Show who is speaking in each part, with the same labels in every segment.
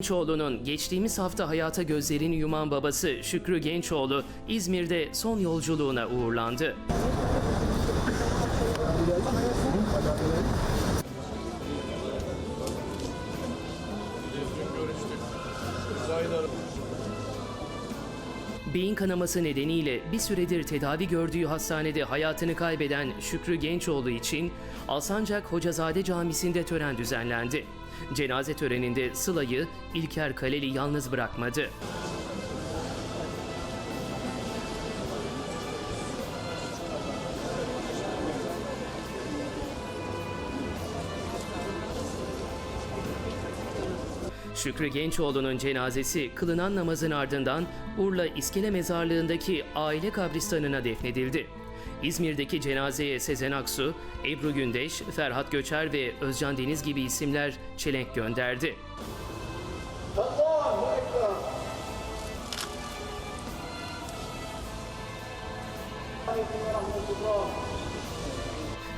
Speaker 1: Gençoğlu'nun geçtiğimiz hafta hayata gözlerini yuman babası Şükrü Gençoğlu İzmir'de son yolculuğuna uğurlandı. Beyin kanaması nedeniyle bir süredir tedavi gördüğü hastanede hayatını kaybeden Şükrü Gençoğlu için Alsancak Hocazade Camisi'nde tören düzenlendi. Cenaze töreninde Sıla'yı İlker Kaleli yalnız bırakmadı. Şükrü Gençoğlu'nun cenazesi kılınan namazın ardından Urla İskele Mezarlığı'ndaki aile kabristanına defnedildi. İzmir'deki cenazeye Sezen Aksu, Ebru Gündeş, Ferhat Göçer ve Özcan Deniz gibi isimler çelenk gönderdi.
Speaker 2: Allahu.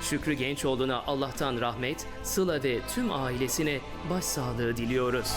Speaker 1: Şükrü Gençoğlu'na Allah'tan rahmet, Sıla ve tüm ailesine başsağlığı diliyoruz.